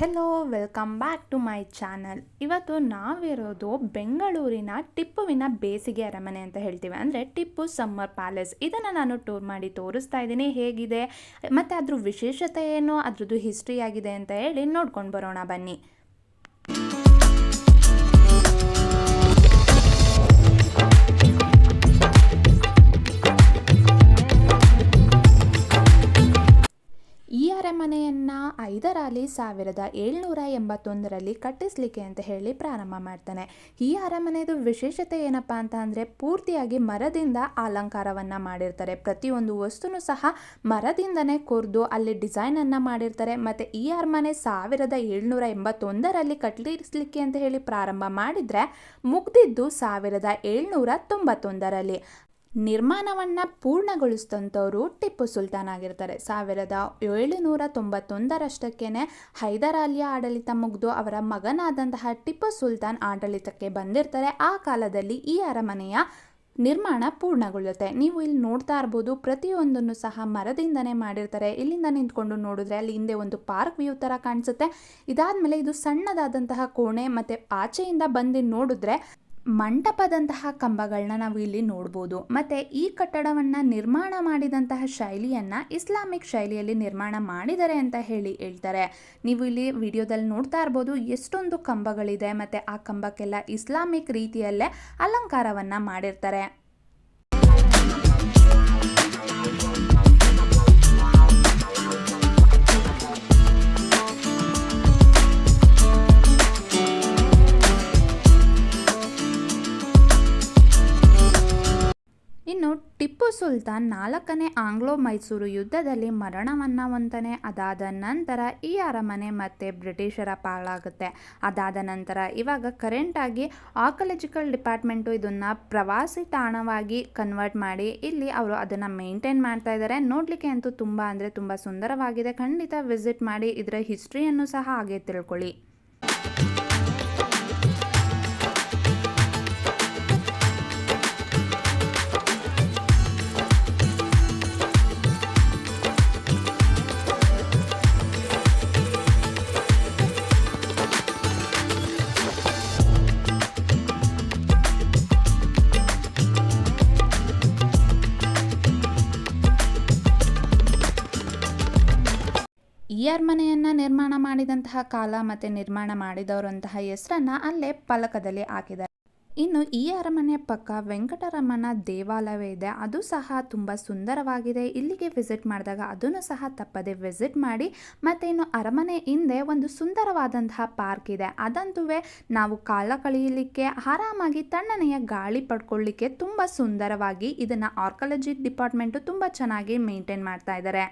Hello welcome back to my channel ಇವತ್ತು ನಾವಿರೋದು ಬೆಂಗಳೂರಿನ ಟಿಪ್ಪುವಿನ ಬೇಸಿಗೆ ಅರಮನೆ ಅಂತ ಹೇಳ್ತೀವಿ. ಅಂದರೆ ಟಿಪ್ಪು ಸಮ್ಮರ್ ಪ್ಯಾಲೇಸ್. ಇದನ್ನು ನಾನು ಟೂರ್ ಮಾಡಿ ತೋರಿಸ್ತಾ ಇದ್ದೀನಿ. ಹೇಗಿದೆ? ಮತ್ತು ಅದ್ರ ವಿಶೇಷತೆ ಏನು? ಅದ್ರದ್ದು ಹಿಸ್ಟ್ರಿ ಆಗಿದೆ ಅಂತ ಹೇಳಿ ನೋಡ್ಕೊಂಡು ಬರೋಣ ಬನ್ನಿ. ಅರಮನೆಯನ್ನು ಐದರಾಲಿ ಸಾವಿರದ ಏಳ್ನೂರ ಎಂಬತ್ತೊಂದರಲ್ಲಿ ಕಟ್ಟಿಸ್ಲಿಕ್ಕೆ ಅಂತ ಹೇಳಿ ಪ್ರಾರಂಭ ಮಾಡ್ತಾನೆ. ಈ ಅರಮನೆಯದು ವಿಶೇಷತೆ ಏನಪ್ಪ ಅಂತ ಅಂದರೆ ಪೂರ್ತಿಯಾಗಿ ಮರದಿಂದ ಅಲಂಕಾರವನ್ನು ಮಾಡಿರ್ತಾರೆ. ಪ್ರತಿಯೊಂದು ವಸ್ತುನು ಸಹ ಮರದಿಂದನೇ ಕೊರ್ದು ಅಲ್ಲಿ ಡಿಸೈನನ್ನು ಮಾಡಿರ್ತಾರೆ. ಮತ್ತು ಈ ಅರಮನೆ ಸಾವಿರದ ಏಳ್ನೂರ ಎಂಬತ್ತೊಂದರಲ್ಲಿ ಕಟ್ಟಿಸ್ಲಿಕ್ಕೆ ಅಂತ ಹೇಳಿ ಪ್ರಾರಂಭ ಮಾಡಿದರೆ ಮುಗ್ದಿದ್ದು ಸಾವಿರದ ಏಳ್ನೂರ ತೊಂಬತ್ತೊಂದರಲ್ಲಿ. ನಿರ್ಮಾಣವನ್ನು ಪೂರ್ಣಗೊಳಿಸಿದಂಥವರು ಟಿಪ್ಪು ಸುಲ್ತಾನ್ ಆಗಿರ್ತಾರೆ. ಸಾವಿರದ ಏಳುನೂರ ತೊಂಬತ್ತೊಂದರಷ್ಟಕ್ಕೇ ಹೈದರಾಲಿಯ ಆಡಳಿತ ಮುಗಿದು ಅವರ ಮಗನಾದಂತಹ ಟಿಪ್ಪು ಸುಲ್ತಾನ್ ಆಡಳಿತಕ್ಕೆ ಬಂದಿರ್ತಾರೆ. ಆ ಕಾಲದಲ್ಲಿ ಈ ಅರಮನೆಯ ನಿರ್ಮಾಣ ಪೂರ್ಣಗೊಳ್ಳುತ್ತೆ. ನೀವು ಇಲ್ಲಿ ನೋಡ್ತಾ ಇರ್ಬೋದು, ಪ್ರತಿಯೊಂದನ್ನು ಸಹ ಮರದಿಂದನೇ ಮಾಡಿರ್ತಾರೆ. ಇಲ್ಲಿಂದ ನಿಂತ್ಕೊಂಡು ನೋಡಿದ್ರೆ ಅಲ್ಲಿ ಹಿಂದೆ ಒಂದು ಪಾರ್ಕ್ ವ್ಯೂ ಥರ ಕಾಣಿಸುತ್ತೆ. ಇದಾದಮೇಲೆ ಇದು ಸಣ್ಣದಾದಂತಹ ಕೋಣೆ ಮತ್ತು ಆಚೆಯಿಂದ ಬಂದು ನೋಡಿದ್ರೆ ಮಂಟಪದಂತಹ ಕಂಬಗಳನ್ನ ನಾವು ಇಲ್ಲಿ ನೋಡ್ಬೋದು. ಮತ್ತು ಈ ಕಟ್ಟಡವನ್ನು ನಿರ್ಮಾಣ ಮಾಡಿದಂತಹ ಶೈಲಿಯನ್ನು ಇಸ್ಲಾಮಿಕ್ ಶೈಲಿಯಲ್ಲಿ ನಿರ್ಮಾಣ ಮಾಡಿದ್ದಾರೆ ಅಂತ ಹೇಳಿ ಹೇಳ್ತಾರೆ. ನೀವು ಇಲ್ಲಿ ವಿಡಿಯೋದಲ್ಲಿ ನೋಡ್ತಾ ಇರ್ಬೋದು ಎಷ್ಟೊಂದು ಕಂಬಗಳಿದೆ. ಮತ್ತು ಆ ಕಂಬಕ್ಕೆಲ್ಲ ಇಸ್ಲಾಮಿಕ್ ರೀತಿಯಲ್ಲೇ ಅಲಂಕಾರವನ್ನು ಮಾಡಿರ್ತಾರೆ. ಟಿಪ್ಪು ಸುಲ್ತಾನ್ ನಾಲ್ಕನೇ ಆಂಗ್ಲೋ ಮೈಸೂರು ಯುದ್ಧದಲ್ಲಿ ಮರಣವನ್ನು ಹೊಂದನೆ ಅದಾದ ನಂತರ ಈ ಅರಮನೆ ಮತ್ತೆ ಬ್ರಿಟಿಷರ ಪಾಳಾಗುತ್ತೆ ಅದಾದ ನಂತರ ಇವಾಗ ಕರೆಂಟಾಗಿ ಆರ್ಕಲಜಿಕಲ್ ಡಿಪಾರ್ಟ್ಮೆಂಟು ಇದನ್ನು ಪ್ರವಾಸಿ ತಾಣವಾಗಿ ಕನ್ವರ್ಟ್ ಮಾಡಿ ಇಲ್ಲಿ ಅವರು ಅದನ್ನು ಮೇಂಟೈನ್ ಮಾಡ್ತಾ ಇದ್ದಾರೆ ನೋಡಲಿಕ್ಕೆ ಅಂತೂ ತುಂಬ ಅಂದರೆ ತುಂಬ ಸುಂದರವಾಗಿದೆ. ಖಂಡಿತ ವಿಸಿಟ್ ಮಾಡಿ ಇದರ ಹಿಸ್ಟ್ರಿಯನ್ನು ಸಹ ಹಾಗೆ ತಿಳ್ಕೊಳ್ಳಿ. ಈ ಅರಮನೆಯನ್ನು ನಿರ್ಮಾಣ ಮಾಡಿದಂತಹ ಕಾಲ ಮತ್ತು ನಿರ್ಮಾಣ ಮಾಡಿದವರಂತಹ ಹೆಸರನ್ನು ಅಲ್ಲೇ ಫಲಕದಲ್ಲಿ ಹಾಕಿದ್ದಾರೆ. ಇನ್ನು ಈ ಅರಮನೆಯ ಪಕ್ಕ ವೆಂಕಟರಮಣ ದೇವಾಲಯ ಇದೆ. ಅದು ಸಹ ತುಂಬ ಸುಂದರವಾಗಿದೆ. ಇಲ್ಲಿಗೆ ವಿಸಿಟ್ ಮಾಡಿದಾಗ ಅದನ್ನು ಸಹ ತಪ್ಪದೆ ವಿಸಿಟ್ ಮಾಡಿ ಮತ್ತೆ ಇನ್ನು ಅರಮನೆ ಹಿಂದೆ ಒಂದು ಸುಂದರವಾದಂತಹ ಪಾರ್ಕ್ ಇದೆ. ಅದಂತೂ ನಾವು ಕಾಲ ಕಳೆಯಲಿಕ್ಕೆ, ಆರಾಮಾಗಿ ತಣ್ಣನೆಯ ಗಾಳಿ ಪಡ್ಕೊಳ್ಳಿಕ್ಕೆ ತುಂಬ ಸುಂದರವಾಗಿ ಇದನ್ನು ಆರ್ಕಾಲಜಿ ಡಿಪಾರ್ಟ್ಮೆಂಟು ತುಂಬ ಚೆನ್ನಾಗಿ ಮೇಂಟೈನ್ ಮಾಡ್ತಾ ಇದ್ದಾರೆ.